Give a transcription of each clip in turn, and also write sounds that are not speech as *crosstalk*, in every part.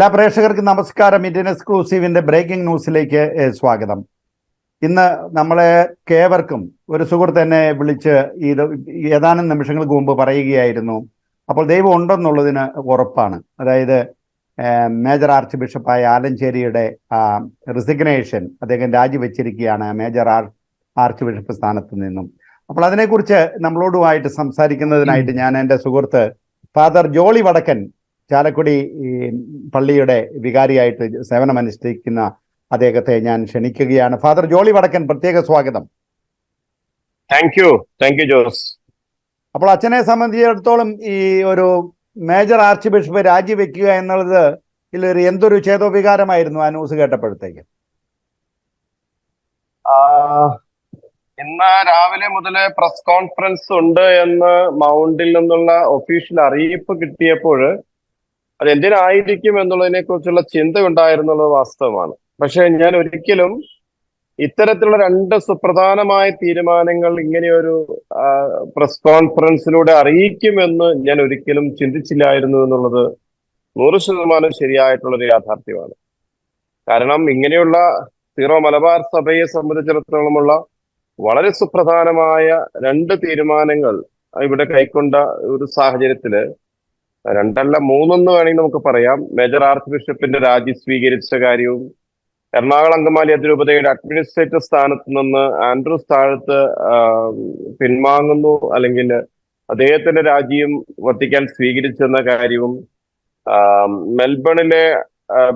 എല്ലാ പ്രേക്ഷകർക്കും നമസ്കാരം. ഇന്ത്യൻ എക്സ്ക്ലൂസീവിന്റെ ബ്രേക്കിംഗ് ന്യൂസിലേക്ക് സ്വാഗതം. ഇന്ന് നമ്മളെ കേവർക്കും ഒരു സുഹൃത്ത് എന്നെ വിളിച്ച് ഇത് ഏതാനും നിമിഷങ്ങൾക്ക് മുമ്പ് പറയുകയായിരുന്നു. അപ്പോൾ ദൈവം ഉണ്ടെന്നുള്ളതിന് ഉറപ്പാണ്. അതായത് മേജർ ആർച്ച് ബിഷപ്പായ ആലഞ്ചേരിയുടെ റിസിഗ്നേഷൻ അദ്ദേഹം രാജിവെച്ചിരിക്കുകയാണ് മേജർ ആർ ആർച്ച് ബിഷപ്പ് സ്ഥാനത്ത് നിന്നും. അപ്പോൾ അതിനെക്കുറിച്ച് നമ്മളോടുമായിട്ട് സംസാരിക്കുന്നതിനായിട്ട് ഞാൻ എന്റെ സുഹൃത്ത് ഫാദർ ജോളി വടക്കൻ ചാലക്കുടി പള്ളിയുടെ വികാരിയായിട്ട് സേവനമനുഷ്ഠിക്കുന്ന അദ്ദേഹത്തെ ഞാൻ ക്ഷണിക്കുകയാണ്. ഫാദർ ജോളി വടക്കൻ പ്രത്യേക സ്വാഗതം. Thank you thank you Jose. അപ്പോൾ അച്ഛനെ സംബന്ധിച്ചിടത്തോളം ഈ ഒരു മേജർ ആർച്ച് ബിഷപ്പ് രാജിവെക്കുക എന്നുള്ളത് ഇതിലൊരു എന്തൊരു ചേതോവികാരമായിരുന്നു ആ ന്യൂസ് കേട്ടപ്പോഴത്തേക്ക്? ഇന്ന് രാവിലെ മുതൽ പ്രസ് കോൺഫറൻസ് ഉണ്ട് എന്ന് മൗണ്ടിൽ നിന്നുള്ള ഒഫീഷ്യൽ അറിയിപ്പ് കിട്ടിയപ്പോൾ അത് എന്തിനായിരിക്കും എന്നുള്ളതിനെ കുറിച്ചുള്ള ചിന്ത ഉണ്ടായിരുന്നുള്ളത് വാസ്തവമാണ്. പക്ഷെ ഞാൻ ഒരിക്കലും ഇത്തരത്തിലുള്ള രണ്ട് സുപ്രധാനമായ തീരുമാനങ്ങൾ ഇങ്ങനെയൊരു പ്രസ് കോൺഫറൻസിലൂടെ അറിയിക്കുമെന്ന് ഞാൻ ഒരിക്കലും ചിന്തിച്ചില്ലായിരുന്നു എന്നുള്ളത് നൂറ് ശതമാനം ശരിയായിട്ടുള്ളൊരു യാഥാർത്ഥ്യമാണ്. കാരണം ഇങ്ങനെയുള്ള സീറോ മലബാർ സഭയെ സംബന്ധിച്ചിടത്തോളമുള്ള വളരെ സുപ്രധാനമായ രണ്ട് തീരുമാനങ്ങൾ ഇവിടെ കൈക്കൊണ്ട ഒരു സാഹചര്യത്തിൽ രണ്ടല്ല മൂന്നെന്ന് വേണമെങ്കിൽ നമുക്ക് പറയാം. മേജർ ആർച്ച് ബിഷപ്പിന്റെ രാജി സ്വീകരിച്ച കാര്യവും എറണാകുളം അങ്കമാലി അതിരൂപതയുടെ അഡ്മിനിസ്ട്രേറ്റർ സ്ഥാനത്ത് നിന്ന് ആൻഡ്രൂസ് താഴത്ത് പിൻവാങ്ങുന്നു അല്ലെങ്കിൽ അദ്ദേഹത്തിന്റെ രാജിയും വത്തിക്കാൻ സ്വീകരിച്ചെന്ന കാര്യവും മെൽബണിലെ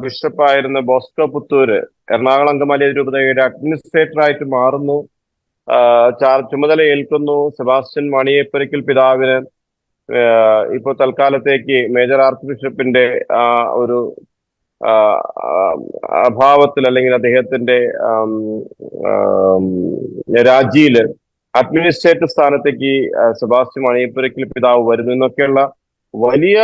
ബിഷപ്പായിരുന്ന ബോസ്കോ പുത്തൂര് എറണാകുളം അങ്കമാലി അതിരൂപതയുടെ അഡ്മിനിസ്ട്രേറ്റർ ആയിട്ട് മാറുന്നു ചുമതല ഏൽക്കുന്നു സെബാസ്റ്റ്യൻ മണിയേപ്പരിക്കൽ പിതാവിന് ഇപ്പൊ തൽക്കാലത്തേക്ക് മേജർ ആർച്ച് ബിഷപ്പിന്റെ ആ ഒരു അഭാവത്തിൽ അല്ലെങ്കിൽ അദ്ദേഹത്തിന്റെ രാജിയിൽ അഡ്മിനിസ്ട്രേറ്റീവ് സ്ഥാനത്തേക്ക് സെബാസ്റ്റ്യൻ മണിയപ്പുരയ്ക്കൽ പിതാവ് വരുന്നു എന്നൊക്കെയുള്ള വലിയ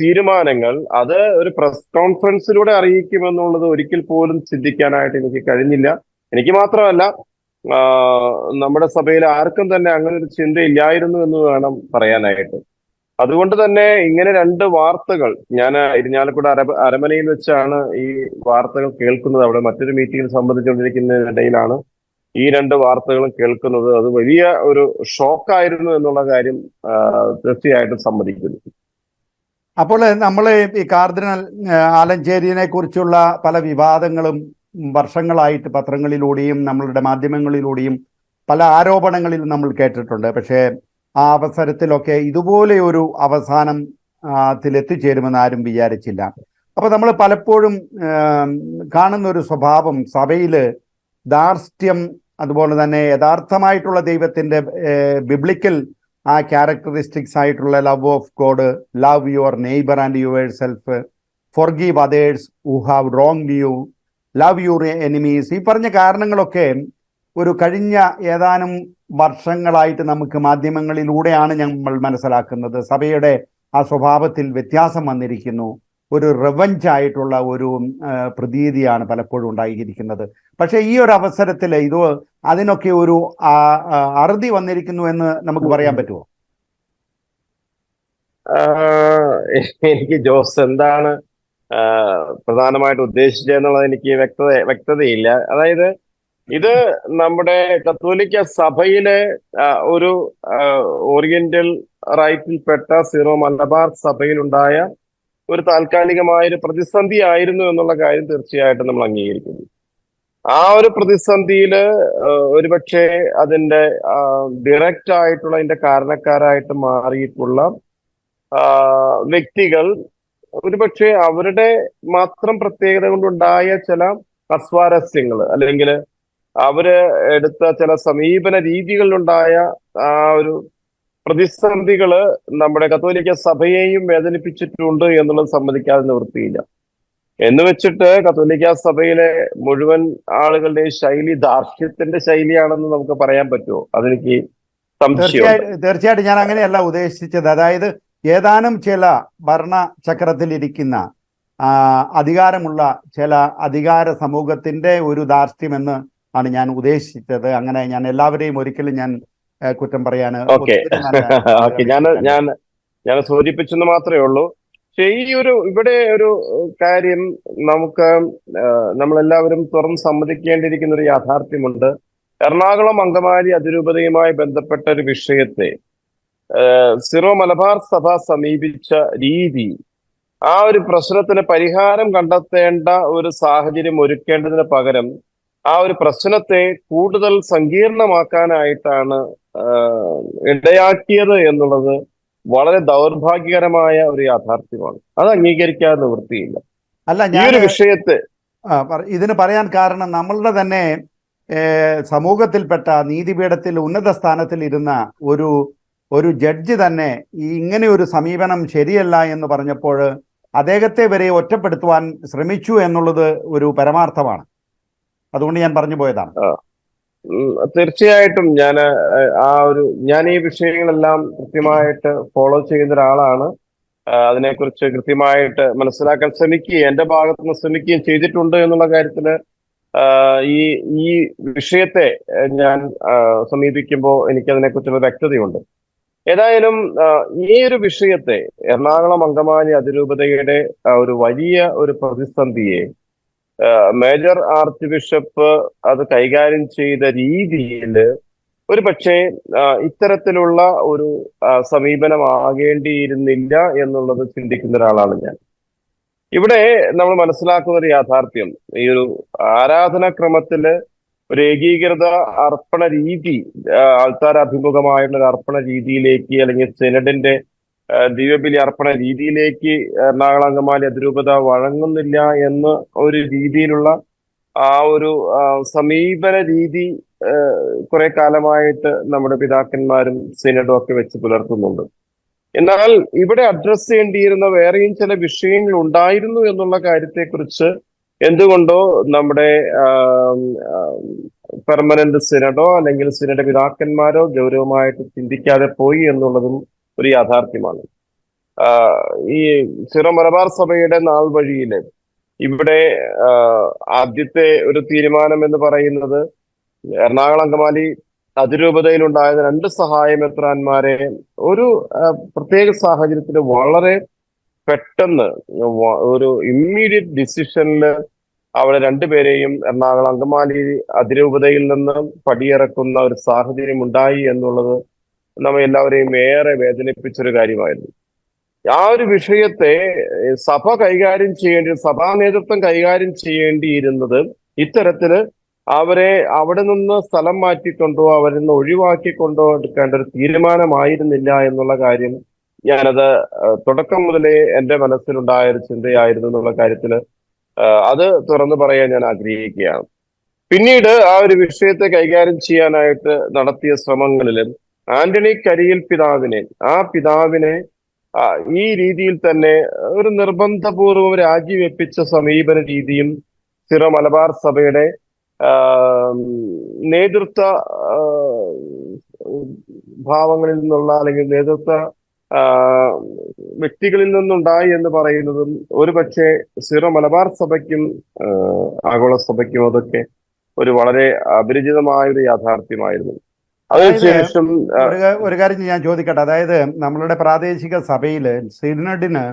തീരുമാനങ്ങൾ അത് ഒരു പ്രസ് കോൺഫറൻസിലൂടെ അറിയിക്കുമെന്നുള്ളത് ഒരിക്കൽ പോലും ചിന്തിക്കാനായിട്ട് എനിക്ക് കഴിഞ്ഞില്ല. എനിക്ക് മാത്രമല്ല നമ്മുടെ സഭയിൽ ആർക്കും തന്നെ അങ്ങനെ ഒരു ചിന്തയില്ലായിരുന്നു എന്ന് വേണം പറയാനായിട്ട്. അതുകൊണ്ട് തന്നെ ഇങ്ങനെ രണ്ട് വാർത്തകൾ ഞാൻ ഇരിഞ്ഞാലക്കുട അര അരമനയിൽ വെച്ചാണ് ഈ വാർത്തകൾ കേൾക്കുന്നത്. അവിടെ മറ്റൊരു മീറ്റിംഗിൽ സംബന്ധിച്ചുകൊണ്ടിരിക്കുന്നതിനിടയിലാണ് ഈ രണ്ട് വാർത്തകളും കേൾക്കുന്നത്. അത് വലിയ ഒരു ഷോക്കായിരുന്നു എന്നുള്ള കാര്യം തീർച്ചയായിട്ടും സമ്മതിക്കുന്നു. അപ്പോൾ നമ്മൾ ഈ കാർദിനൽ ആലഞ്ചേരിനെ കുറിച്ചുള്ള പല വിവാദങ്ങളും വർഷങ്ങളായിട്ട് പത്രങ്ങളിലൂടെയും നമ്മളുടെ മാധ്യമങ്ങളിലൂടെയും പല ആരോപണങ്ങളിലും നമ്മൾ കേട്ടിട്ടുണ്ട്. പക്ഷേ ആ അവസരത്തിലൊക്കെ ഇതുപോലെ ഒരു അവസാനം ത്തിലെത്തിച്ചേരുമെന്ന് ആരും വിചാരിച്ചില്ല. അപ്പൊ നമ്മൾ പലപ്പോഴും കാണുന്ന ഒരു സ്വഭാവം സഭയിൽ ധാർഷ്ട്യം അതുപോലെ തന്നെ യഥാർത്ഥമായിട്ടുള്ള ദൈവത്തിന്റെ ബിബ്ലിക്കൽ ആ ക്യാരക്ടറിസ്റ്റിക്സ് ആയിട്ടുള്ള love of God love your neighbour and yourself forgive others who have wrong you love your enemies ഈ പറഞ്ഞ കാരണങ്ങളൊക്കെ ഒരു കഴിഞ്ഞ ഏതാനും വർഷങ്ങളായിട്ട് നമുക്ക് മാധ്യമങ്ങളിലൂടെയാണ് നമ്മൾ മനസ്സിലാക്കുന്നത്. സഭയുടെ ആ സ്വഭാവത്തിൽ വ്യത്യാസം വന്നിരിക്കുന്നു. ഒരു റിവഞ്ച് ആയിട്ടുള്ള ഒരു പ്രതീതിയാണ് പലപ്പോഴും ഉണ്ടായിരിക്കുന്നത്. പക്ഷെ ഈ ഒരു അവസരത്തിൽ ഇത് അതിനൊക്കെ ഒരു അറുതി വന്നിരിക്കുന്നു എന്ന് നമുക്ക് പറയാൻ പറ്റുമോ? എനിക്ക് ജോസ് എന്താണ് പ്രധാനമായിട്ട് ഉദ്ദേശിച്ചതെന്നുള്ളത് എനിക്ക് വ്യക്തത വ്യക്തതയില്ല. അതായത് ഇത് നമ്മുടെ കത്തോലിക്ക സഭയിലെ ഒരു ഓറിയന്റൽ റൈറ്റിൽപ്പെട്ട സീറോ മലബാർ സഭയിലുണ്ടായ ഒരു താൽക്കാലികമായ ഒരു പ്രതിസന്ധി ആയിരുന്നു എന്നുള്ള കാര്യം തീർച്ചയായിട്ടും നമ്മൾ അംഗീകരിക്കുന്നു. ആ ഒരു പ്രതിസന്ധിയിൽ ഒരുപക്ഷെ അതിന്റെ ഡിറക്റ്റ് ആയിട്ടുള്ള അതിന്റെ കാരണക്കാരായിട്ട് മാറിയിട്ടുള്ള വ്യക്തികൾ ഒരുപക്ഷെ അവരുടെ മാത്രം പ്രത്യേകത കൊണ്ടുണ്ടായ ചില അസ്വാരസ്യങ്ങൾ അല്ലെങ്കിൽ അവർ എടുത്ത ചില സമീപന രീതികളിലുണ്ടായ ആ ഒരു പ്രതിസന്ധികൾ നമ്മുടെ കത്തോലിക്ക സഭയെയും വേദനിപ്പിച്ചിട്ടുണ്ട് എന്നുള്ളത് സമ്മതിക്കാതെ നിവൃത്തിയില്ല. എന്ന് വെച്ചിട്ട് കത്തോലിക്ക സഭയിലെ മുഴുവൻ ആളുകളുടെയും ശൈലി ദാർഷ്ട്യത്തിന്റെ ശൈലിയാണെന്ന് നമുക്ക് പറയാൻ പറ്റുമോ? അതെനിക്ക് തീർച്ചയായിട്ടും തീർച്ചയായിട്ടും ഞാൻ അങ്ങനെയല്ല ഉദ്ദേശിച്ചത്. അതായത് ഏതാനും ചില ഭരണ ചക്രത്തിലിരിക്കുന്ന അധികാരമുള്ള ചില അധികാര സമൂഹത്തിന്റെ ഒരു ധാർഷ്ട്യമെന്ന് ആണ് ഞാൻ ഉദ്ദേശിച്ചത്. അങ്ങനെ ഞാൻ എല്ലാവരെയും ഒരിക്കലും ഞാൻ കുറ്റം ഓക്കെ. ഞാൻ *laughs* ഞാൻ ഞാൻ സൂചിപ്പിച്ചെന്ന് മാത്രമേ ഉള്ളൂ. പക്ഷെ ഈ ഒരു ഇവിടെ ഒരു കാര്യം നമുക്ക് നമ്മളെല്ലാവരും തുറന്ന് സമ്മതിക്കേണ്ടിയിരിക്കുന്ന ഒരു യാഥാർത്ഥ്യമുണ്ട്. എറണാകുളം അങ്കമാലി അതിരൂപതയുമായി ബന്ധപ്പെട്ട ഒരു വിഷയത്തെ സിറോ മലബാർ സഭ സമീപിച്ച രീതി ആ ഒരു പ്രശ്നത്തിന് പരിഹാരം കണ്ടെത്തേണ്ട ഒരു സാഹചര്യം ഒരുക്കേണ്ടതിന് പകരം ആ ഒരു പ്രശ്നത്തെ കൂടുതൽ സങ്കീർണമാക്കാനായിട്ടാണ് ഇടയാക്കിയത് എന്നുള്ളത് വളരെ ദൗർഭാഗ്യകരമായ ഒരു യാഥാർത്ഥ്യമാണ്. അത് അംഗീകരിക്കാതെ നിവൃത്തിയില്ല. അല്ല ഈ ഒരു വിഷയത്തെ ഇതിന് പറയാൻ കാരണം നമ്മളുടെ തന്നെ സമൂഹത്തിൽപ്പെട്ട നീതിപീഠത്തിൽ ഉന്നത സ്ഥാനത്തിൽ ഇരുന്ന ഒരു ഒരു ജഡ്ജി തന്നെ ഈ ഇങ്ങനെ ഒരു സമീപനം ശരിയല്ല എന്ന് പറഞ്ഞപ്പോൾ അദ്ദേഹത്തെ വരെ ഒറ്റപ്പെടുത്തുവാൻ ശ്രമിച്ചു എന്നുള്ളത് ഒരു പരമാർത്ഥമാണ്. അതുകൊണ്ട് ഞാൻ പറഞ്ഞു പോയതാണ്. തീർച്ചയായിട്ടും ഞാൻ ആ ഒരു ഞാൻ ഈ വിഷയങ്ങളെല്ലാം കൃത്യമായിട്ട് ഫോളോ ചെയ്യുന്ന ഒരാളാണ്. അതിനെക്കുറിച്ച് കൃത്യമായിട്ട് മനസ്സിലാക്കാൻ ശ്രമിക്കുകയും എന്റെ ഭാഗത്തുനിന്ന് ശ്രമിക്കുകയും ചെയ്തിട്ടുണ്ട് എന്നുള്ള കാര്യത്തിൽ ഈ ഈ വിഷയത്തെ ഞാൻ സമീപിക്കുമ്പോൾ എനിക്ക് അതിനെക്കുറിച്ചുള്ള വ്യക്തതയുണ്ട്. ഏതായാലും ഈ ഒരു വിഷയത്തെ എറണാകുളം അങ്കമാലി അതിരൂപതയുടെ ഒരു വലിയ ഒരു പ്രതിസന്ധിയെ മേജർ ആർച്ച് ബിഷപ്പ് അത് കൈകാര്യം ചെയ്ത രീതിയിൽ ഒരു പക്ഷേ ഇത്തരത്തിലുള്ള ഒരു സമീപനമാകേണ്ടിയിരുന്നില്ല എന്നുള്ളത് ചിന്തിക്കുന്ന ഒരാളാണ് ഞാൻ. ഇവിടെ നമ്മൾ മനസ്സിലാക്കുന്ന ഒരു യാഥാർത്ഥ്യം. ഈ ഒരു ആരാധനാക്രമത്തിൽ ഒരു ഏകീകൃത അർപ്പണ രീതി ആ, ഒരു അർപ്പണ രീതിയിലേക്ക് അല്ലെങ്കിൽ സെനഡിന്റെ ദിവ്യബലി അർപ്പണ രീതിയിലേക്ക് എറണാകുളം അങ്കമാലി അതിരൂപത വഴങ്ങുന്നില്ല എന്ന ഒരു രീതിയിലുള്ള ആ ഒരു സമീപന രീതി കുറെ കാലമായിട്ട് നമ്മുടെ പിതാക്കന്മാരും സിനഡും ഒക്കെ വെച്ച് പുലർത്തുന്നുണ്ട്. എന്നാൽ ഇവിടെ അഡ്രസ് ചെയ്യേണ്ടിയിരുന്ന വേറെയും ചില വിഷയങ്ങൾ ഉണ്ടായിരുന്നു എന്നുള്ള കാര്യത്തെക്കുറിച്ച് എന്തുകൊണ്ടോ നമ്മുടെ പെർമനന്റ് സിനഡോ അല്ലെങ്കിൽ സിനഡ് പിതാക്കന്മാരോ ഗൗരവമായിട്ട് ചിന്തിക്കാതെ പോയി എന്നുള്ളതും ഒരു യാഥാർത്ഥ്യമാണ്. ഈ സിറോ മലബാർ സഭയുടെ നാൾ വഴിയിൽ ഇവിടെ ആദ്യത്തെ ഒരു തീരുമാനം എന്ന് പറയുന്നത് എറണാകുളം അങ്കമാലി അതിരൂപതയിലുണ്ടായ രണ്ട് സഹായമെത്രാന്മാരെ ഒരു ആ, പ്രത്യേക സാഹചര്യത്തിൽ വളരെ പെട്ടെന്ന് ഒരു ഇമ്മീഡിയറ്റ് ഡിസിഷനിൽ അവിടെ രണ്ടുപേരെയും എറണാകുളം അങ്കമാലി അതിരൂപതയിൽ നിന്ന് പടിയിറക്കുന്ന ഒരു സാഹചര്യം ഉണ്ടായി എന്നുള്ളത് നമ്മെ എല്ലാവരെയും ഏറെ വേദനിപ്പിച്ചൊരു കാര്യമായിരുന്നു. ആ ഒരു വിഷയത്തെ സഭ കൈകാര്യം ചെയ്യേണ്ടി സഭാ നേതൃത്വം കൈകാര്യം ചെയ്യേണ്ടിയിരുന്നത് ഇത്തരത്തിൽ അവരെ അവിടെ നിന്ന് സ്ഥലം മാറ്റിക്കൊണ്ടോ അവരിൽ നിന്ന് ഒഴിവാക്കിക്കൊണ്ടോ എടുക്കേണ്ട ഒരു തീരുമാനമായിരുന്നില്ല എന്നുള്ള കാര്യം ഞാനത് തുടക്കം മുതലേ എന്റെ മനസ്സിലുണ്ടായ ഒരു ചിന്തയായിരുന്നു എന്നുള്ള കാര്യത്തിൽ അത് തുറന്നു പറയാൻ ഞാൻ ആഗ്രഹിക്കുകയാണ്. പിന്നീട് ആ ഒരു വിഷയത്തെ കൈകാര്യം ചെയ്യാനായിട്ട് നടത്തിയ ശ്രമങ്ങളിൽ ആന്റണി കരിയിൽ പിതാവിനെ. ആ പിതാവിനെ ഈ രീതിയിൽ തന്നെ ഒരു നിർബന്ധപൂർവം രാജിവെപ്പിച്ച സമീപന രീതിയും സിറോ മലബാർ സഭയുടെ നേതൃത്വ ഭാവങ്ങളിൽ നിന്നുള്ള അല്ലെങ്കിൽ നേതൃത്വ വ്യക്തികളിൽ നിന്നുണ്ടായി എന്ന് പറയുന്നതും ഒരു പക്ഷേ സിറോ മലബാർ സഭയ്ക്കും ആഗോള സഭയ്ക്കും അതൊക്കെ ഒരു വളരെ അപരിചിതമായ ഒരു യാഥാർത്ഥ്യമായിരുന്നു. ഒരു കാര്യം ഞാൻ ചോദിക്കട്ടെ. അതായത് നമ്മളുടെ പ്രാദേശിക സഭയിൽ സിനഡിന്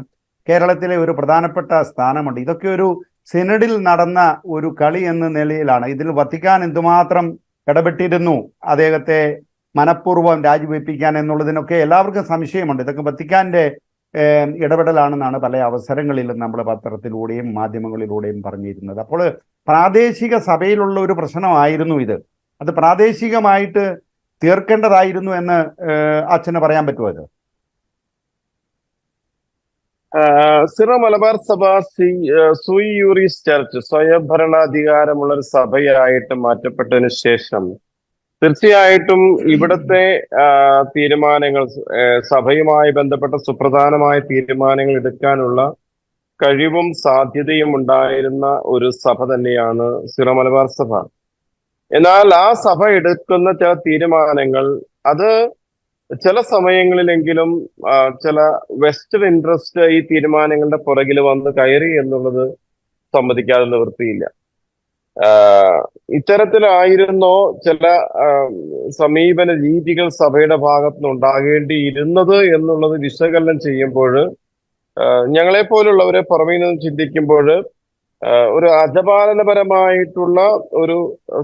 കേരളത്തിലെ ഒരു പ്രധാനപ്പെട്ട സ്ഥാനമുണ്ട്. ഇതൊക്കെ ഒരു സിനഡിൽ നടന്ന ഒരു കളി എന്ന നിലയിലാണ്. ഇതിൽ വത്തിക്കാൻ എന്തുമാത്രം ഇടപെട്ടിരുന്നു? അദ്ദേഹത്തെ മനഃപൂർവം രാജിവെപ്പിക്കാൻ എന്നുള്ളതിനൊക്കെ എല്ലാവർക്കും സംശയമുണ്ട്. ഇതൊക്കെ വത്തിക്കാന്റെ ഇടപെടലാണെന്നാണ് പല അവസരങ്ങളിലും നമ്മൾ പത്രത്തിലൂടെയും മാധ്യമങ്ങളിലൂടെയും പറഞ്ഞിരുന്നത്. അപ്പോൾ പ്രാദേശിക സഭയിലുള്ള ഒരു പ്രശ്നമായിരുന്നു ഇത്. അത് പ്രാദേശികമായിട്ട് തീർക്കേണ്ടതായിരുന്നു എന്ന് അച്ഛന് പറയാൻ പറ്റുമോ ആഹ് സിറോ മലബാർ സഭ സി സുയി യൂറിസ് ചർച്ച് സ്വയംഭരണാധികാരമുള്ള ഒരു സഭയായിട്ട് മാറ്റപ്പെട്ടതിന് ശേഷം തീർച്ചയായിട്ടും ഇവിടുത്തെ തീരുമാനങ്ങൾ സഭയുമായി ബന്ധപ്പെട്ട സുപ്രധാനമായ തീരുമാനങ്ങൾ എടുക്കാനുള്ള കഴിവും സാധ്യതയും ഉണ്ടായിരുന്ന ഒരു സഭ തന്നെയാണ് സിറോ മലബാർ സഭ. എന്നാൽ ആ സഭ എടുക്കുന്ന ചില തീരുമാനങ്ങൾ അത് ചില സമയങ്ങളിലെങ്കിലും ചില വെസ്റ്റേൺ ഇൻട്രസ്റ്റ് ഈ തീരുമാനങ്ങളുടെ പുറകിൽ വന്ന് കയറി എന്നുള്ളത് സമ്മതിക്കാതെ നിവൃത്തിയില്ല. ഇത്തരത്തിലായിരുന്നോ ചില സമീപന രീതികൾ സഭയുടെ ഭാഗത്തുനിന്ന് ഉണ്ടാകേണ്ടിയിരുന്നത് എന്നുള്ളത് വിശകലനം ചെയ്യുമ്പോൾ ഞങ്ങളെ പോലുള്ളവരെ പുറമേ നിന്ന് ചിന്തിക്കുമ്പോൾ ഒരു അജപാലനപരമായിട്ടുള്ള ഒരു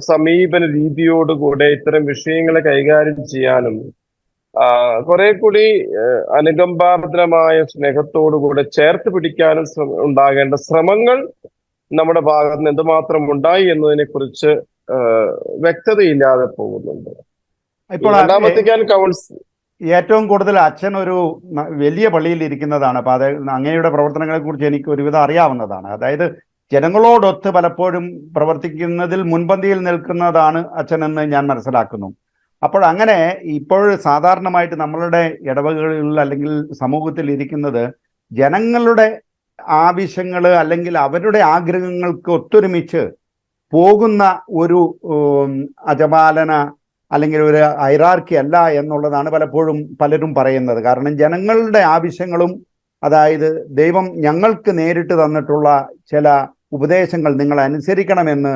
സമീപന രീതിയോടുകൂടെ ഇത്തരം വിഷയങ്ങളെ കൈകാര്യം ചെയ്യാനും കുറെ കൂടി അനുകമ്പാർദ്രമായ സ്നേഹത്തോടുകൂടെ ചേർത്ത് പിടിക്കാനും ഉണ്ടാകേണ്ട ശ്രമങ്ങൾ നമ്മുടെ ഭാഗത്ത് നിന്ന് എന്തുമാത്രം ഉണ്ടായി എന്നതിനെ കുറിച്ച് വ്യക്തതയില്ലാതെ പോകുന്നുണ്ട്. ഇപ്പോൾ കൗൺസിൽ ഏറ്റവും കൂടുതൽ അച്ഛൻ ഒരു വലിയ പള്ളിയിൽ ഇരിക്കുന്നതാണ്. അപ്പൊ അത് അങ്ങയുടെ പ്രവർത്തനങ്ങളെ കുറിച്ച് എനിക്ക് ഒരുവിധം അറിയാവുന്നതാണ്. അതായത് ജനങ്ങളോടൊത്ത് പലപ്പോഴും പ്രവർത്തിക്കുന്നതിൽ മുൻപന്തിയിൽ നിൽക്കുന്നതാണ് അച്ഛനെന്ന് ഞാൻ മനസ്സിലാക്കുന്നു. അപ്പോൾ അങ്ങനെ ഇപ്പോൾ സാധാരണമായിട്ട് നമ്മളുടെ ഇടവകളിൽ അല്ലെങ്കിൽ സമൂഹത്തിൽ ഇരിക്കുന്നത് ജനങ്ങളുടെ ആവശ്യങ്ങൾ അല്ലെങ്കിൽ അവരുടെ ആഗ്രഹങ്ങൾക്ക് ഒത്തൊരുമിച്ച് പോകുന്ന ഒരു അജപാലന അല്ലെങ്കിൽ ഒരു ഹൈറാർക്കി അല്ല എന്നുള്ളതാണ് പലപ്പോഴും പലരും പറയുന്നത്. കാരണം ജനങ്ങളുടെ ആവശ്യങ്ങളും അതായത് ദൈവം ഞങ്ങൾക്ക് നേരിട്ട് തന്നിട്ടുള്ള ചില ഉപദേശങ്ങൾ നിങ്ങൾ അനുസരിക്കണമെന്ന്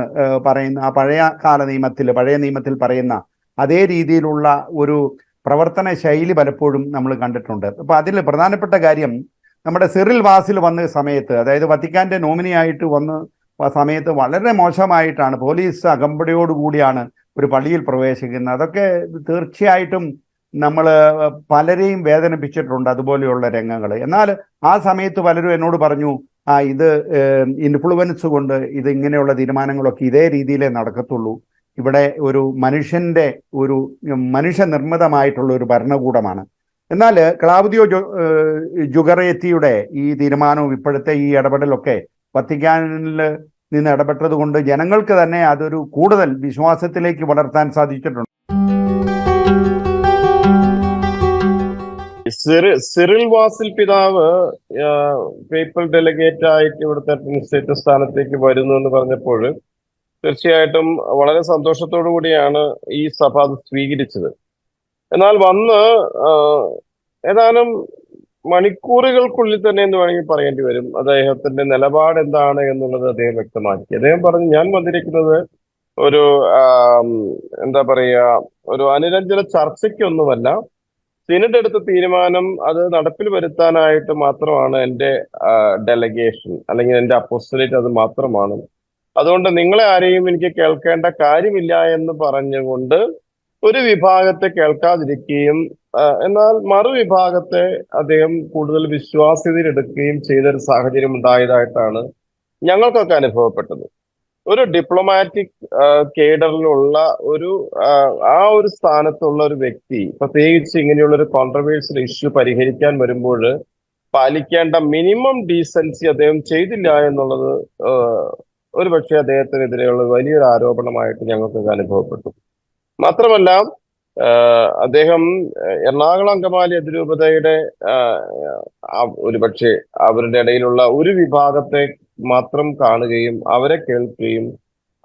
പറയുന്ന ആ പഴയ കാല നിയമത്തിൽ പഴയ നിയമത്തിൽ പറയുന്ന അതേ രീതിയിലുള്ള ഒരു പ്രവർത്തന ശൈലി പലപ്പോഴും നമ്മൾ കണ്ടിട്ടുണ്ട്. അപ്പൊ അതിൽ പ്രധാനപ്പെട്ട കാര്യം നമ്മുടെ സിറിൽ വാസിൽ വന്ന സമയത്ത് അതായത് വത്തിക്കാന്റെ നോമിനിയായിട്ട് വന്ന് സമയത്ത് വളരെ മോശമായിട്ടാണ് പോലീസ് അകമ്പടിയോടുകൂടിയാണ് ഒരു പള്ളിയിൽ പ്രവേശിക്കുന്നത്. അതൊക്കെ തീർച്ചയായിട്ടും നമ്മൾ പലരെയും വേദനിപ്പിച്ചിട്ടുണ്ട് അതുപോലെയുള്ള രംഗങ്ങൾ. എന്നാൽ ആ സമയത്ത് പലരും എന്നോട് പറഞ്ഞു ആ ഇത് ഇൻഫ്ലുവൻസ് കൊണ്ട് ഇത് ഇങ്ങനെയുള്ള തീരുമാനങ്ങളൊക്കെ ഇതേ രീതിയിലേ നടക്കത്തുള്ളൂ. ഇവിടെ ഒരു മനുഷ്യന്റെ ഒരു മനുഷ്യനിർമ്മിതമായിട്ടുള്ള ഒരു ഭരണകൂടമാണ്. എന്നാൽ ക്ലാവുദിയോ ജുഗറേത്തിയുടെ ഈ തീരുമാനവും ഇപ്പോഴത്തെ ഈ ഇടപെടലൊക്കെ വത്തിക്കാനിൽ നിന്ന് ഇടപെട്ടത് കൊണ്ട് ജനങ്ങൾക്ക് തന്നെ അതൊരു കൂടുതൽ വിശ്വാസത്തിലേക്ക് വളർത്താൻ സാധിച്ചിട്ടുണ്ട്. സിറിൽ വാസിൽ പിതാവ് പീപ്പിൾ ഡെലിഗേറ്റ് ആയിട്ട് ഇവിടുത്തെ അഡ്മിനിസ്ട്രേറ്റീവ് സ്ഥാനത്തേക്ക് വരുന്നു എന്ന് പറഞ്ഞപ്പോൾ തീർച്ചയായിട്ടും വളരെ സന്തോഷത്തോടു കൂടിയാണ് ഈ സഭ അത് സ്വീകരിച്ചത്. എന്നാൽ വന്ന് ഏതാനും മണിക്കൂറുകൾക്കുള്ളിൽ തന്നെ എന്ന് വേണമെങ്കിൽ പറയേണ്ടി വരും അദ്ദേഹത്തിന്റെ നിലപാട് എന്താണ് എന്നുള്ളത് അദ്ദേഹം വ്യക്തമാക്കി. അദ്ദേഹം പറഞ്ഞു ഞാൻ വന്നിരിക്കുന്നത് ഒരു എന്താ പറയുക ഒരു അനുരഞ്ജന ചർച്ചയ്ക്കൊന്നുമല്ല സിനഡ് എടുത്ത തീരുമാനം അത് നടപ്പിൽ വരുത്താനായിട്ട് മാത്രമാണ് എന്റെ ഡെലഗേഷൻ അല്ലെങ്കിൽ എന്റെ അപ്പോസ്റ്റലേറ്റ് അത് മാത്രമാണ്. അതുകൊണ്ട് നിങ്ങളെ ആരെയും എനിക്ക് കേൾക്കേണ്ട കാര്യമില്ല എന്ന് പറഞ്ഞുകൊണ്ട് ഒരു വിഭാഗത്തെ കേൾക്കാതിരിക്കുകയും എന്നാൽ മറുവിഭാഗത്തെ അദ്ദേഹം കൂടുതൽ വിശ്വാസ്യതയിലെടുക്കുകയും ചെയ്തൊരു സാഹചര്യം ഉണ്ടായതായിട്ടാണ് ഞങ്ങൾക്കൊക്കെ അനുഭവപ്പെട്ടത്. ഒരു ഡിപ്ലോമാറ്റിക് കേഡറിലുള്ള ഒരു ആ, ഒരു സ്ഥാനത്തുള്ള ഒരു വ്യക്തി പ്രത്യേകിച്ച് ഇങ്ങനെയുള്ള ഒരു കോൺട്രവേഴ്സ്യൽ ഇഷ്യൂ പരിഹരിക്കാൻ വരുമ്പോൾ പാലിക്കേണ്ട മിനിമം ഡീസൻസി അദ്ദേഹം ചെയ്തില്ല എന്നുള്ളത് ഒരുപക്ഷെ ഒരു പക്ഷേ അദ്ദേഹത്തിനെതിരെയുള്ള വലിയൊരു ആരോപണമായിട്ട് ഞങ്ങൾക്ക് അനുഭവപ്പെട്ടു. മാത്രമല്ല അദ്ദേഹം എറണാകുളം അങ്കമാലി അതിരൂപതയുടെ ഒരു പക്ഷേ ഒരുപക്ഷെ അവരുടെ ഇടയിലുള്ള ഒരു വിഭാഗത്തെ മാത്രം കാണുകയും അവരെ കേൾക്കുകയും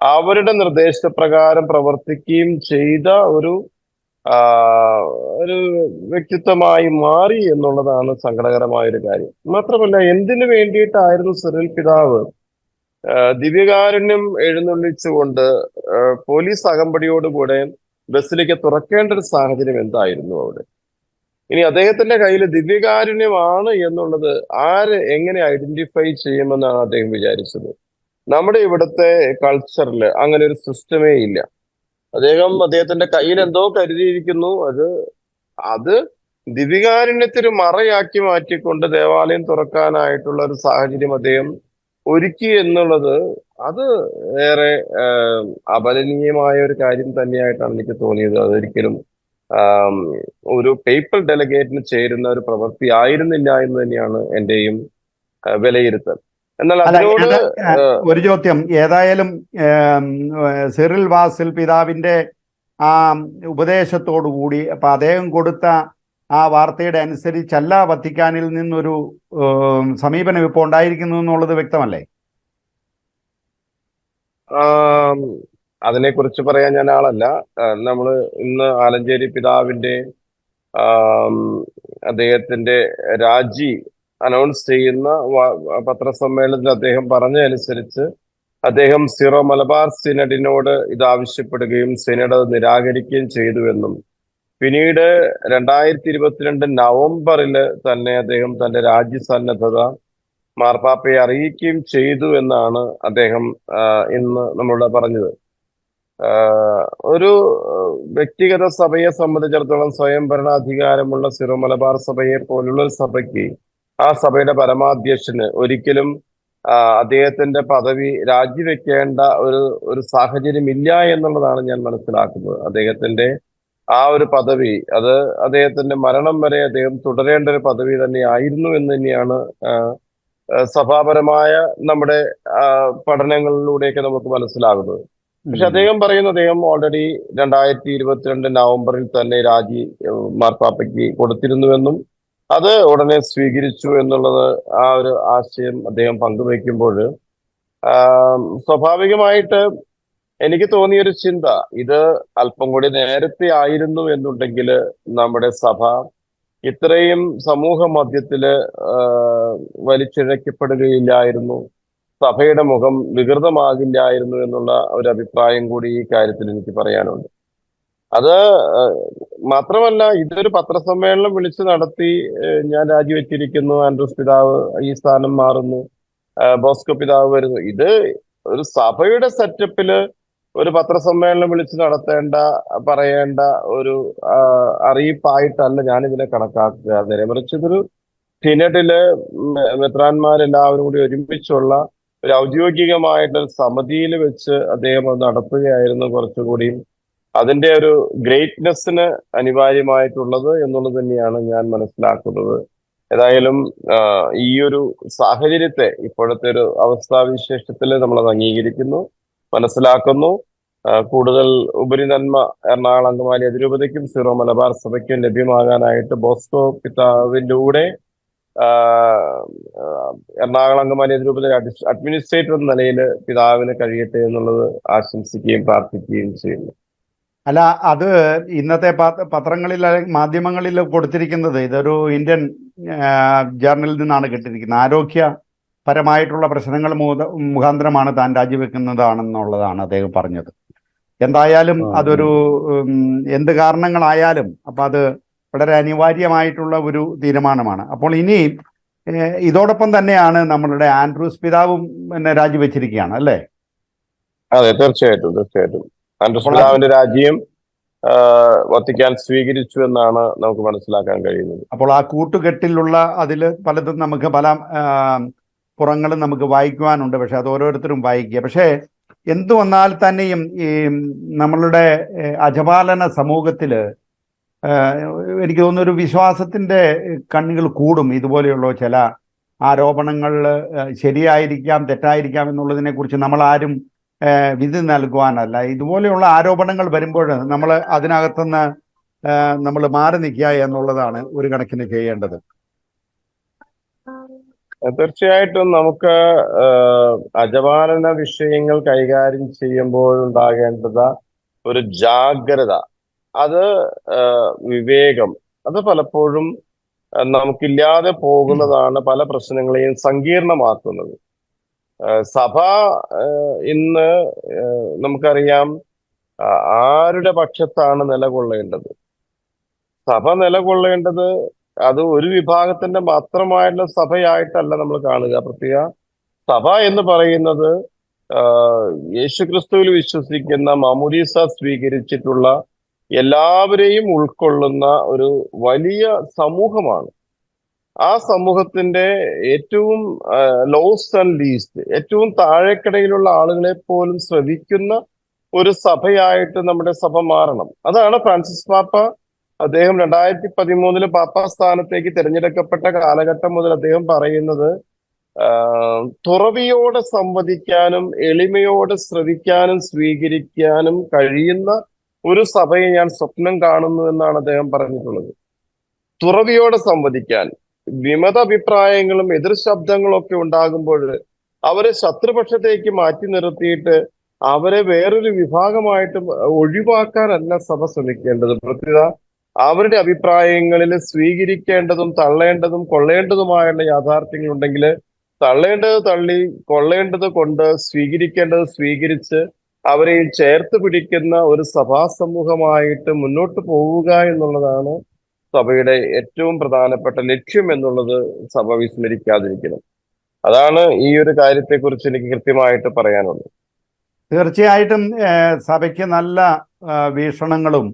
അവരുടെ നിർദ്ദേശപ്രകാരം പ്രവർത്തിക്കുകയും ചെയ്ത ഒരു ഒരു വ്യക്തിത്വമായി മാറി എന്നുള്ളതാണ് സങ്കടകരമായ ഒരു കാര്യം. മാത്രമല്ല എന്തിനു വേണ്ടിയിട്ടായിരുന്നു സിറിൽ പിതാവ് ദിവ്യകാരുണ്യം എഴുന്നള്ളിച്ചുകൊണ്ട് പോലീസ് അകമ്പടിയോടുകൂടെ ബസ്സിലേക്ക് തുറക്കേണ്ട ഒരു സാഹചര്യം എന്തായിരുന്നു അവിടെ? ഇനി അദ്ദേഹത്തിന്റെ കയ്യിൽ ദിവ്യകാരുണ്യമാണ് എന്നുള്ളത് ആര് എങ്ങനെ ഐഡന്റിഫൈ ചെയ്യുമെന്നാണ് അദ്ദേഹം വിചാരിച്ചത്? നമ്മുടെ ഇവിടുത്തെ കൾച്ചറിൽ അങ്ങനെ ഒരു സിസ്റ്റമേ ഇല്ല. അദ്ദേഹം അദ്ദേഹത്തിന്റെ കയ്യിൽ എന്തോ കരുതിയിരിക്കുന്നു. അത് അത് ദിവ്യകാരുണ്യത്തിന് മറയാക്കി മാറ്റിക്കൊണ്ട് ദേവാലയം തുറക്കാനായിട്ടുള്ള ഒരു സാഹചര്യം അദ്ദേഹം ഒരുക്കി എന്നുള്ളത് അത് ഏറെ അപലനീയമായ ഒരു കാര്യം തന്നെയായിട്ടാണ് എനിക്ക് തോന്നിയത്. അതൊരിക്കലും ഒരു പേപ്പർ ഡെലിഗേറ്റിന് ചേരുന്ന ഒരു പ്രവൃത്തി ആയിരുന്നില്ല എന്ന് തന്നെയാണ് എന്റെയും വിലയിരുത്തൽ. എന്നാൽ അതിനോട് ഒരു ചോദ്യം. ഏതായാലും സിറിൽ വാസിൽ പിതാവിന്റെ ആ ഉപദേശത്തോടു കൂടി അപ്പൊ അദ്ദേഹം കൊടുത്ത ആ വാർത്തയുടെ അനുസരിച്ചല്ല വത്തിക്കാനിൽ നിന്നൊരു സമീപനം ഇപ്പോൾ ഉണ്ടായിരിക്കുന്നു എന്നുള്ളത് വ്യക്തമല്ലേ? ആം, അതിനെക്കുറിച്ച് പറയാൻ ഞാൻ ആളല്ല. നമ്മൾ ഇന്ന് ആലഞ്ചേരി പിതാവിന്റെ അദ്ദേഹത്തിന്റെ രാജി അനൗൺസ് ചെയ്യുന്ന പത്രസമ്മേളനത്തിൽ അദ്ദേഹം പറഞ്ഞതനുസരിച്ച് അദ്ദേഹം സിറോ മലബാർ സിനഡിനോട് ഇത് ആവശ്യപ്പെടുകയും സിനഡ് അത് നിരാകരിക്കുകയും ചെയ്തുവെന്നും പിന്നീട് രണ്ടായിരത്തി ഇരുപത്തിരണ്ട് നവംബറിൽ തന്നെ അദ്ദേഹം തന്റെ രാജ്യസന്നദ്ധത മാർപ്പാപ്പയെ അറിയിക്കുകയും ചെയ്തു എന്നാണ് അദ്ദേഹം ഇന്ന് നമ്മളോട് പറഞ്ഞത്. ഒരു വ്യക്തിഗത സഭയെ സംബന്ധിച്ചിടത്തോളം സ്വയം ഭരണാധികാരമുള്ള സിറോ മലബാർ സഭയെ പോലുള്ള ഒരു സഭയ്ക്ക് ആ സഭയുടെ പരമാധ്യക്ഷന് ഒരിക്കലും അദ്ദേഹത്തിന്റെ പദവി രാജിവെക്കേണ്ട ഒരു ഒരു സാഹചര്യം ഇല്ല എന്നുള്ളതാണ് ഞാൻ മനസ്സിലാക്കുന്നത്. അദ്ദേഹത്തിന്റെ ആ ഒരു പദവി അത് അദ്ദേഹത്തിന്റെ മരണം വരെ അദ്ദേഹം തുടരേണ്ട ഒരു പദവി തന്നെ ആയിരുന്നു എന്ന് തന്നെയാണ് സഭാപരമായ നമ്മുടെ പഠനങ്ങളിലൂടെയൊക്കെ നമുക്ക് മനസ്സിലാകുന്നത്. പക്ഷെ അദ്ദേഹം പറയുന്നത് അദ്ദേഹം ഓൾറെഡി രണ്ടായിരത്തി ഇരുപത്തിരണ്ട് നവംബറിൽ തന്നെ രാജി മാർപ്പാപ്പയ്ക്ക് കൊടുത്തിരുന്നുവെന്നും അത് ഉടനെ സ്വീകരിച്ചു എന്നുള്ളത് ആ ഒരു ആശയം അദ്ദേഹം പങ്കുവയ്ക്കുമ്പോൾ സ്വാഭാവികമായിട്ട് എനിക്ക് തോന്നിയ ഒരു ചിന്ത ഇത് അല്പം കൂടി നേരത്തെ ആയിരുന്നു എന്നുണ്ടെങ്കിൽ നമ്മുടെ സഭ ഇത്രയും സമൂഹ മധ്യത്തിൽ വലിച്ചിഴക്കപ്പെടുകയില്ലായിരുന്നു. സഭയുടെ മുഖം വികൃതമാകില്ലായിരുന്നു എന്നുള്ള ഒരു അഭിപ്രായം കൂടി ഈ കാര്യത്തിൽ എനിക്ക് പറയാനുണ്ട്. അത് മാത്രമല്ല ഇതൊരു പത്രസമ്മേളനം വിളിച്ചു നടത്തി ഞാൻ രാജിവെച്ചിരിക്കുന്നു. ആൻഡ്രൂസ് പിതാവ് ഈ സ്ഥാനം മാറുന്നു. ബോസ്കോ പിതാവ് വരുന്നു. ഇത് ഒരു സഭയുടെ സെറ്റപ്പിൽ ഒരു പത്രസമ്മേളനം വിളിച്ച് നടത്തേണ്ട പറയേണ്ട ഒരു അറിയിപ്പായിട്ടല്ല ഞാൻ ഇതിനെ കണക്കാക്കുക. നേരെ മറിച്ച് ഇതൊരു സിനഡിൽ മെത്രാന്മാരെല്ലാവരും കൂടി ഒരുമിച്ചുള്ള ഒരു ഔദ്യോഗികമായിട്ടൊരു സമിതിയിൽ വെച്ച് അദ്ദേഹം അത് നടത്തുകയായിരുന്നു കുറച്ചുകൂടി അതിന്റെ ഒരു ഗ്രേറ്റ്നെസ്സിന് അനിവാര്യമായിട്ടുള്ളത് എന്നുള്ളത് തന്നെയാണ് ഞാൻ മനസ്സിലാക്കുന്നത്. ഏതായാലും ഈ ഒരു സാഹചര്യത്തെ ഇപ്പോഴത്തെ ഒരു അവസ്ഥാവിശേഷത്തിൽ നമ്മൾ അത് അംഗീകരിക്കുന്നു. മനസ്സിലാക്കുന്നു. കൂടുതൽ ഉപരിനന്മ എറണാകുളം അങ്കമാലി അതിരൂപതയ്ക്കും സീറോ മലബാർ സഭയ്ക്കും ലഭ്യമാകാനായിട്ട് ബോസ്കോ ആഹ് ആഹ് എറണാകുളം അങ്കമാലി അതിരൂപത അഡ്മിനിസ്ട്രേറ്റർ എന്ന നിലയിൽ പിതാവിന് കഴിയട്ടെ എന്നുള്ളത് ആശംസിക്കുകയും പ്രാർത്ഥിക്കുകയും ചെയ്യുന്നു. അല്ല അത് ഇന്നത്തെ പത്രങ്ങളിൽ മാധ്യമങ്ങളിൽ കൊടുത്തിരിക്കുന്നത് ഇതൊരു ഇന്ത്യൻ ജേർണലിൽ നിന്നാണ് കിട്ടിയിരിക്കുന്നത് ആരോഗ്യപരമായിട്ടുള്ള പ്രശ്നങ്ങൾ മുഖാന്തരമാണ് താൻ രാജിവെക്കുന്നതാണെന്നുള്ളതാണ് അദ്ദേഹം പറഞ്ഞത്. എന്തായാലും അതൊരു എന്ത് കാരണങ്ങളായാലും അപ്പം അത് വളരെ അനിവാര്യമായിട്ടുള്ള ഒരു തീരുമാനമാണ്. അപ്പോൾ ഇനി ഇതോടൊപ്പം തന്നെയാണ് നമ്മളുടെ ആൻഡ്രൂസ് പിതാവും പിന്നെ രാജിവെച്ചിരിക്കുകയാണ് അല്ലേ? അതെ തീർച്ചയായിട്ടും തീർച്ചയായിട്ടും. ആൻഡ്രൂസ് പിതാവിന്റെ രാജ്യം വത്തിക്കാൻ സ്വീകരിച്ചു എന്നാണ് നമുക്ക് മനസ്സിലാക്കാൻ കഴിയുന്നത്. അപ്പോൾ ആ കൂട്ടുകെട്ടിലുള്ള അതിൽ പലതും നമുക്ക് പല പുറങ്ങളും നമുക്ക് വായിക്കുവാനുണ്ട് പക്ഷെ അത് ഓരോരുത്തരും വായിക്കുക. പക്ഷേ എന്തു വന്നാൽ തന്നെയും ഈ നമ്മളുടെ അജപാലന സമൂഹത്തിൽ എനിക്ക് തോന്നുന്നു ഒരു വിശ്വാസത്തിന്റെ കണ്ണുകൾ കൂടും. ഇതുപോലെയുള്ള ചില ആരോപണങ്ങൾ ശരിയായിരിക്കാം തെറ്റായിരിക്കാം എന്നുള്ളതിനെക്കുറിച്ച് നമ്മൾ ആരും വിധി നൽകുവാനല്ല. ഇതുപോലെയുള്ള ആരോപണങ്ങൾ വരുമ്പോൾ നമ്മൾ അതിനകത്തുനിന്ന് നമ്മൾ മാറി നിൽക്കുക എന്നുള്ളതാണ് ഒരു കണക്കിന് ചെയ്യേണ്ടത്. തീർച്ചയായിട്ടും നമുക്ക് അജപാലന വിഷയങ്ങൾ കൈകാര്യം ചെയ്യുമ്പോൾ ഉണ്ടാകേണ്ടത് ഒരു ജാഗ്രത അത് വിവേകം അത് പലപ്പോഴും നമുക്കില്ലാതെ പോകുന്നതാണ് പല പ്രശ്നങ്ങളെയും സങ്കീർണമാക്കുന്നത്. സഭ ഇന്ന് നമുക്കറിയാം ആരുടെ പക്ഷത്താണ് നിലകൊള്ളേണ്ടത്? സഭ നിലകൊള്ളേണ്ടത് അത് ഒരു വിഭാഗത്തിന്റെ മാത്രമായിട്ടുള്ള സഭയായിട്ടല്ല നമ്മൾ കാണുക. പ്രത്യേക സഭ എന്ന് പറയുന്നത് യേശുക്രിസ്തുവിൽ വിശ്വസിക്കുന്ന മാമുദീസ സ്വീകരിച്ചിട്ടുള്ള എല്ലാവരെയും ഉൾക്കൊള്ളുന്ന ഒരു വലിയ സമൂഹമാണ്. ആ സമൂഹത്തിന്റെ ഏറ്റവും ലോസ്റ്റ് ആൻഡ് ലീസ്റ്റ് ഏറ്റവും താഴെക്കിടയിലുള്ള ആളുകളെ പോലും ശ്രവിക്കുന്ന ഒരു സഭയായിട്ട് നമ്മുടെ സഭ മാറണം. അതാണ് ഫ്രാൻസിസ് പാപ്പ അദ്ദേഹം രണ്ടായിരത്തി പതിമൂന്നിൽ പാപ്പ സ്ഥാനത്തേക്ക് തിരഞ്ഞെടുക്കപ്പെട്ട കാലഘട്ടം മുതൽ അദ്ദേഹം പറയുന്നത് തുറവിയോട് സംവദിക്കാനും എളിമയോട് ശ്രവിക്കാനും സ്വീകരിക്കാനും കഴിയുന്ന ഒരു സഭയെ ഞാൻ സ്വപ്നം കാണുന്നു എന്നാണ് അദ്ദേഹം പറഞ്ഞിട്ടുള്ളത്. തുറവിയോട് സംവദിക്കാൻ വിമത അഭിപ്രായങ്ങളും എതിർ ശബ്ദങ്ങളും ഒക്കെ ഉണ്ടാകുമ്പോൾ അവരെ ശത്രുപക്ഷത്തേക്ക് മാറ്റി നിർത്തിയിട്ട് അവരെ വേറൊരു വിഭാഗമായിട്ട് ഒഴിവാക്കാനല്ല സഭ ശ്രമിക്കേണ്ടത്. പ്രത്യേക അവരുടെ അഭിപ്രായങ്ങളിൽ സ്വീകരിക്കേണ്ടതും തള്ളേണ്ടതും കൊള്ളേണ്ടതുമായുള്ള യാഥാർത്ഥ്യങ്ങൾ ഉണ്ടെങ്കിൽ തള്ളേണ്ടത് തള്ളി കൊള്ളേണ്ടത് കൊണ്ട് സ്വീകരിക്കേണ്ടത് സ്വീകരിച്ച് അവരെ ചേർത്ത് പിടിക്കുന്ന ഒരു സഭാ സമൂഹമായിട്ട് മുന്നോട്ട് പോവുക എന്നുള്ളതാണ് സഭയുടെ ഏറ്റവും പ്രധാനപ്പെട്ട ലക്ഷ്യം എന്നുള്ളത് സഭ വിസ്മരിക്കാതിരിക്കണം. അതാണ് ഈ ഒരു കാര്യത്തെക്കുറിച്ച് എനിക്ക് കൃത്യമായിട്ട് പറയാനുള്ളത്. തീർച്ചയായിട്ടും സഭയ്ക്ക് നല്ല വീക്ഷണങ്ങളും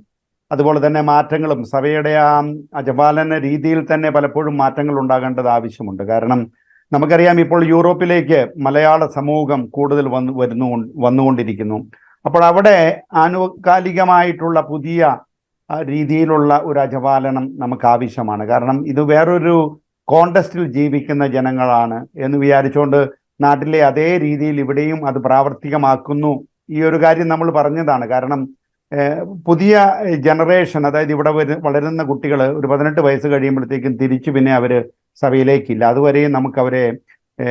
അതുപോലെ തന്നെ മാറ്റങ്ങളും സഭയുടെ ആ അജപാലന രീതിയിൽ തന്നെ പലപ്പോഴും മാറ്റങ്ങൾ ഉണ്ടാകേണ്ടത് ആവശ്യമുണ്ട്. കാരണം നമുക്കറിയാം ഇപ്പോൾ യൂറോപ്പിലേക്ക് മലയാള സമൂഹം കൂടുതൽ വന്നു വരുന്നു വന്നുകൊണ്ടിരിക്കുന്നു. അപ്പോൾ അവിടെ ആനുകാലികമായിട്ടുള്ള പുതിയ രീതിയിലുള്ള ഒരു അജപാലനം നമുക്ക് ആവശ്യമാണ് കാരണം ഇത് വേറൊരു കോണ്ടസ്റ്റിൽ ജീവിക്കുന്ന ജനങ്ങളാണ് എന്ന് വിചാരിച്ചുകൊണ്ട് നാട്ടിലെ അതേ രീതിയിൽ ഇവിടെയും അത് പ്രാവർത്തികമാക്കുന്നു. ഈ ഒരു കാര്യം നമ്മൾ പറഞ്ഞതാണ്. കാരണം പുതിയ ജനറേഷൻ അതായത് ഇവിടെ വളരുന്ന കുട്ടികൾ ഒരു പതിനെട്ട് വയസ്സ് കഴിയുമ്പോഴത്തേക്കും തിരിച്ചു പിന്നെ അവർ സഭയിലേക്കില്ല. അതുവരെയും നമുക്ക് അവരെ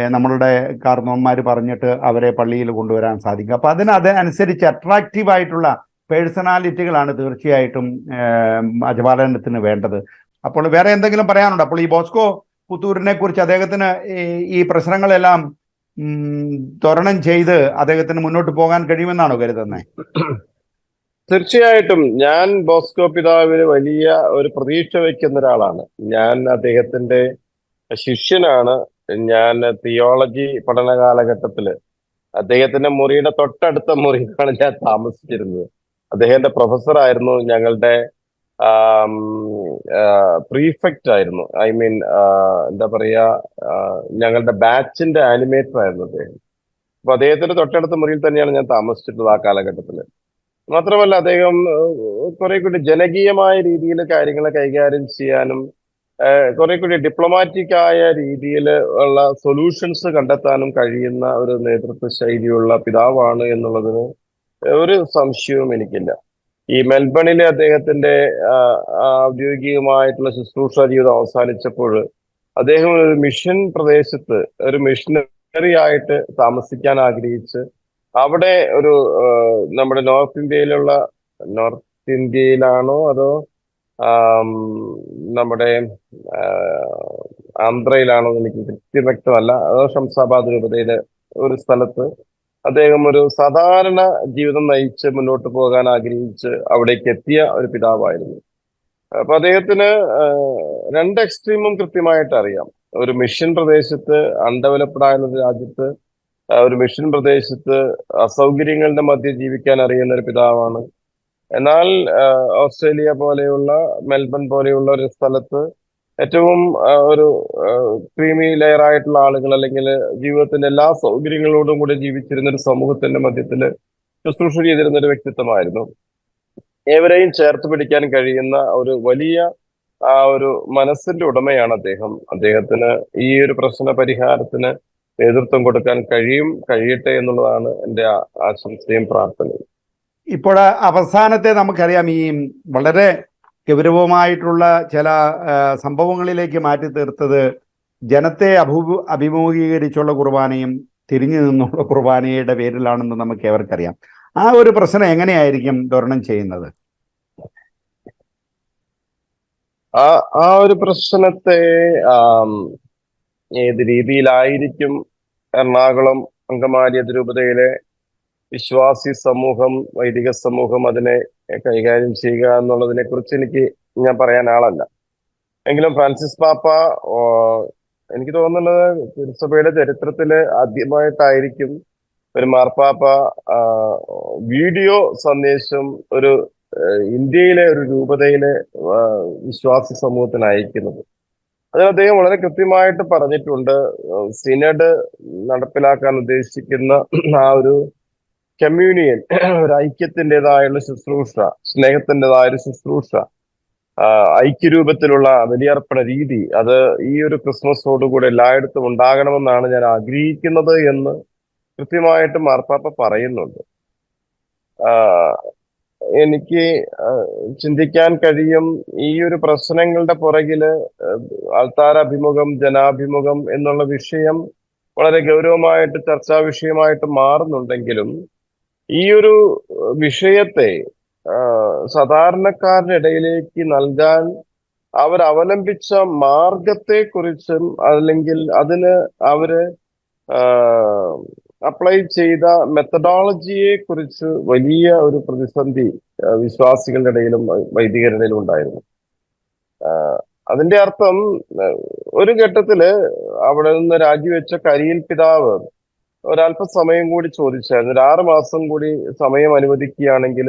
നമ്മളുടെ കാർന്നവന്മാർ പറഞ്ഞിട്ട് അവരെ പള്ളിയിൽ കൊണ്ടുവരാൻ സാധിക്കും. അപ്പം അതിന് അതനുസരിച്ച് അട്രാക്റ്റീവ് ആയിട്ടുള്ള പേഴ്സണാലിറ്റികളാണ് തീർച്ചയായിട്ടും അജപാലനത്തിന് വേണ്ടത്. അപ്പോൾ വേറെ എന്തെങ്കിലും പറയാനുണ്ടോ? അപ്പോൾ ഈ ബോസ്കോ പുത്തൂരിനെ കുറിച്ച് അദ്ദേഹത്തിന് ഈ- പ്രശ്നങ്ങളെല്ലാം ത്വരണം ചെയ്ത് അദ്ദേഹത്തിന് മുന്നോട്ട് പോകാൻ കഴിയുമെന്നാണോ കരുതുന്നത് *coughs* തീർച്ചയായിട്ടും ഞാൻ ബോസ്കോ പിതാവിന് വലിയ ഒരു പ്രതീക്ഷ വയ്ക്കുന്ന ഒരാളാണ്. ഞാൻ അദ്ദേഹത്തിന്റെ ശിഷ്യനാണ്. ഞാൻ തിയോളജി പഠന കാലഘട്ടത്തിൽ അദ്ദേഹത്തിന്റെ മുറിയുടെ തൊട്ടടുത്ത മുറിയിലാണ് ഞാൻ താമസിച്ചിരുന്നത്. അദ്ദേഹത്തിന്റെ പ്രൊഫസർ ആയിരുന്നു ഞങ്ങളുടെ പ്രീഫെക്റ്റ് ആയിരുന്നു. ഐ മീൻ എന്താ പറയാ ഞങ്ങളുടെ ബാച്ചിന്റെ ആനിമേറ്റർ ആയിരുന്നു അദ്ദേഹം. അപ്പൊ അദ്ദേഹത്തിന്റെ തൊട്ടടുത്ത മുറിയിൽ തന്നെയാണ് ഞാൻ താമസിച്ചിട്ടുള്ളത് ആ കാലഘട്ടത്തിൽ. മാത്രമല്ല അദ്ദേഹം കുറെ കൂടി ജനകീയമായ രീതിയിൽ കാര്യങ്ങളെ കൈകാര്യം ചെയ്യാനും കുറെ കൂടി ഡിപ്ലോമാറ്റിക് ആയ രീതിയിൽ ഉള്ള സൊല്യൂഷൻസ് കണ്ടെത്താനും കഴിയുന്ന ഒരു നേതൃത്വ ശൈലിയുള്ള പിതാവാണ് എന്നുള്ളതിന് ഒരു സംശയവും എനിക്കില്ല. ഈ മെൽബണിലെ അദ്ദേഹത്തിന്റെ ഔദ്യോഗികമായിട്ടുള്ള ശുശ്രൂഷ ജീവിതം അവസാനിച്ചപ്പോൾ അദ്ദേഹം ഒരു മിഷൻ പ്രദേശത്ത് ഒരു മിഷനറി ആയിട്ട് താമസിക്കാൻ ആഗ്രഹിച്ച് അവിടെ ഒരു നമ്മുടെ നോർത്ത് ഇന്ത്യയിലുള്ള നോർത്ത് ഇന്ത്യയിലാണോ അതോ നമ്മുടെ ആന്ധ്രയിലാണോ എനിക്ക് കൃത്യ വ്യക്തമല്ല അതോ ഷംസാബാദ് രൂപതയിലെ ഒരു സ്ഥലത്ത് അദ്ദേഹം ഒരു സാധാരണ ജീവിതം നയിച്ച് മുന്നോട്ട് പോകാൻ ആഗ്രഹിച്ച് അവിടേക്ക് എത്തിയ ഒരു പിതാവായിരുന്നു. അപ്പൊ അദ്ദേഹത്തിന് രണ്ട് എക്സ്ട്രീമും കൃത്യമായിട്ട് അറിയാം. ഒരു മിഷൻ പ്രദേശത്ത് അൺഡെവലപ്ഡ് ആയ ഒരു രാജ്യത്ത് ഒരു മിഷൻ പ്രദേശത്ത് അസൗകര്യങ്ങളുടെ മധ്യ ജീവിക്കാൻ അറിയുന്ന ഒരു പിതാവാണ്. എന്നാൽ ഓസ്ട്രേലിയ പോലെയുള്ള മെൽബൺ പോലെയുള്ള ഒരു സ്ഥലത്ത് ഏറ്റവും ഒരു ക്രീമി ലെയർ ആയിട്ടുള്ള ആളുകൾ അല്ലെങ്കിൽ ജീവിതത്തിന്റെ എല്ലാ സൗകര്യങ്ങളോടും കൂടി ജീവിച്ചിരുന്ന ഒരു സമൂഹത്തിന്റെ മധ്യത്തിൽ ശുശ്രൂഷ ചെയ്തിരുന്ന ഒരു വ്യക്തിത്വമായിരുന്നു. ഏവരെയും ചേർത്ത് പിടിക്കാൻ കഴിയുന്ന ഒരു വലിയ ആ ഒരു മനസ്സിന്റെ ഉടമയാണ് അദ്ദേഹം. അദ്ദേഹത്തിന് ഈ ഒരു പ്രശ്ന പരിഹാരത്തിന് നേതൃത്വം കൊടുക്കാൻ കഴിയും കഴിയട്ടെ എന്നുള്ളതാണ് എന്റെ ആശംസയും പ്രാർത്ഥനയും. ഇപ്പോൾ അവസാനത്തെ നമുക്കറിയാം ഈ വളരെ ഗൗരവമായിട്ടുള്ള ചില സംഭവങ്ങളിലേക്ക് മാറ്റി തീർത്തത് ജനത്തെ അഭൂ അഭിമുഖീകരിച്ചുള്ള കുർബാനയും തിരിഞ്ഞു നിന്നുള്ള കുർബാനയുടെ പേരിലാണെന്ന് നമുക്ക് ഏവർക്കറിയാം ആ ഒരു പ്രശ്നം എങ്ങനെയായിരിക്കും ധോരണം ചെയ്യുന്നത്? ആ ആ ഒരു പ്രശ്നത്തെ ഏത് രീതിയിലായിരിക്കും എറണാകുളം അങ്കമാലി അതിരൂപതയിലെ വിശ്വാസി സമൂഹം വൈദിക സമൂഹം അതിനെ കൈകാര്യം ചെയ്യുക എന്നുള്ളതിനെ കുറിച്ച് എനിക്ക് ഞാൻ പറയാൻ ആളല്ല. എങ്കിലും ഫ്രാൻസിസ് പാപ്പ എനിക്ക് തോന്നുന്നത് തിരുസഭയുടെ ചരിത്രത്തിൽ ആദ്യമായിട്ടായിരിക്കും ഒരു മാർപ്പാപ്പ വീഡിയോ സന്ദേശം ഒരു ഇന്ത്യയിലെ ഒരു രൂപതയിലെ വിശ്വാസി സമൂഹത്തിന് അയക്കുന്നത് അതിൽ അദ്ദേഹം വളരെ കൃത്യമായിട്ട് പറഞ്ഞിട്ടുണ്ട്. സിനഡ് നടപ്പിലാക്കാൻ ഉദ്ദേശിക്കുന്ന ആ ഒരു കമ്മ്യൂണിയൻ ഒരു ഐക്യത്തിന്റെതായുള്ള ശുശ്രൂഷ സ്നേഹത്തിന്റെതായ ഒരു ശുശ്രൂഷ ഐക്യരൂപത്തിലുള്ള ബലിയർപ്പണ രീതി അത് ഈ ഒരു ക്രിസ്മസോടുകൂടി എല്ലായിടത്തും ഉണ്ടാകണമെന്നാണ് ഞാൻ ആഗ്രഹിക്കുന്നത് എന്ന് കൃത്യമായിട്ട് മാർപ്പാപ്പ പറയുന്നുണ്ട്. എനിക്ക് ചിന്തിക്കാൻ കഴിയും ഈ ഒരു പ്രശ്നങ്ങളുടെ പുറകിൽ അഭിമുഖം ജനാഭിമുഖം എന്നുള്ള വിഷയം വളരെ ഗൗരവമായിട്ട് ചർച്ചാ വിഷയമായിട്ട് മാറുന്നുണ്ടെങ്കിലും ഈ ഒരു വിഷയത്തെ ഇടയിലേക്ക് നൽകാൻ അവർ അവലംബിച്ച മാർഗത്തെ കുറിച്ചും അല്ലെങ്കിൽ അതിന് അവർ അപ്ലൈ ചെയ്ത മെത്തഡോളജിയെ കുറിച്ച് വലിയ ഒരു പ്രതിസന്ധി വിശ്വാസികളുടെ ഇടയിലും വൈദികരുടെ ഇടയിലും ഉണ്ടായിരുന്നു. അതിന്റെ അർത്ഥം ഒരു ഘട്ടത്തിൽ അവിടെ നിന്ന് രാജിവെച്ച കരിയിൽ പിതാവ് ഒരല്പസമയം കൂടി ചോദിച്ചായിരുന്നു. ഒരു ആറ് മാസം കൂടി സമയം അനുവദിക്കുകയാണെങ്കിൽ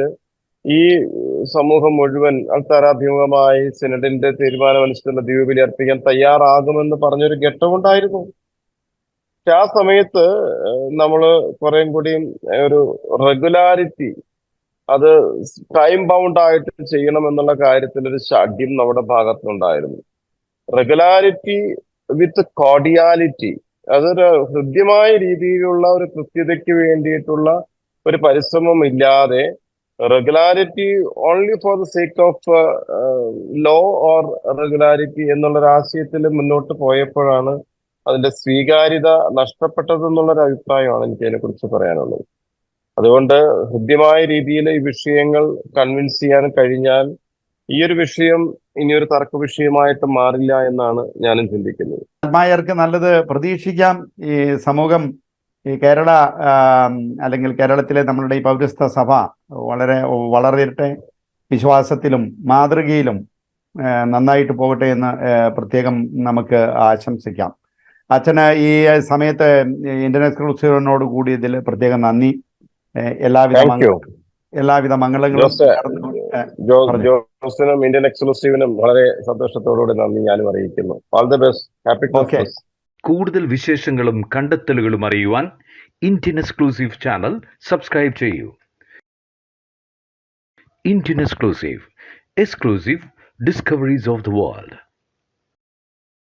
ഈ സമൂഹം മുഴുവൻ അൾത്താരാഭിമുഖമായി സിനഡിന്റെ തീരുമാനമനുസരിച്ചുള്ള ദ്വീപിലി അർപ്പിക്കാൻ തയ്യാറാകുമെന്ന് പറഞ്ഞൊരു ഘട്ടമുണ്ടായിരുന്നു പക്ഷെ ആ സമയത്ത് നമ്മൾ കുറേം കൂടിയും ഒരു റെഗുലാരിറ്റി അത് ടൈം ബൗണ്ട് ആയിട്ട് ചെയ്യണം എന്നുള്ള കാര്യത്തിൽ ഒരു ഷഡ്യം നമ്മുടെ ഭാഗത്തുണ്ടായിരുന്നു. റെഗുലാരിറ്റി വിത്ത് കോഡിയാലിറ്റി അതൊരു ഹൃദ്യമായ രീതിയിലുള്ള ഒരു കൃത്യതയ്ക്ക് വേണ്ടിയിട്ടുള്ള ഒരു പരിശ്രമം ഇല്ലാതെ regularity only for the sake of law or regularity എന്നുള്ളൊരു ആശയത്തിൽ മുന്നോട്ട് പോയപ്പോഴാണ് അതിന്റെ സ്വീകാര്യത നഷ്ടപ്പെട്ടതെന്നുള്ളൊരു അഭിപ്രായമാണ് എനിക്ക് അതിനെക്കുറിച്ച് പറയാനുള്ളത്. അതുകൊണ്ട് ഹൃദ്യമായ രീതിയിൽ ഈ വിഷയങ്ങൾ കൺവിൻസ് ചെയ്യാൻ കഴിഞ്ഞാൽ ഈ ഒരു വിഷയം ഇനിയൊരു തർക്ക വിഷയമായിട്ട് മാറില്ല എന്നാണ് ഞാനും ചിന്തിക്കുന്നത്. അമ്മായർക്ക് നല്ലത് പ്രതീക്ഷിക്കാം. ഈ സമൂഹം ഈ കേരള അല്ലെങ്കിൽ കേരളത്തിലെ നമ്മളുടെ ഈ പൗരസ്ത്യ സഭ വളരെ വളർന്നിരട്ടെ വിശ്വാസത്തിലും മാതൃകയിലും നന്നായിട്ട് പോകട്ടെ എന്ന് പ്രത്യേകം നമുക്ക് ആശംസിക്കാം. അച്ഛന് ഈ സമയത്ത് ഇന്റർനെറ്റ് എക്സ്ക്ലൂസീവിനോട് കൂടി ഇതിൽ പ്രത്യേകം നന്ദി. എല്ലാവിധ എല്ലാവിധ മംഗളങ്ങളും ജോസിനും ഇന്ത്യൻ എക്സ്ക്ലൂസീവിനും വളരെ സന്തോഷത്തോടുകൂടി നന്ദി ഞാനും അറിയിക്കുന്നു. All the best happy. കൂടുതൽ വിശേഷങ്ങളും കണ്ടെത്തലുകളും അറിയുവാൻ ഇന്ത്യൻ എക്സ്ക്ലൂസീവ് ചാനൽ സബ്സ്ക്രൈബ് ചെയ്യൂ. Indian exclusive exclusive discoveries of the world.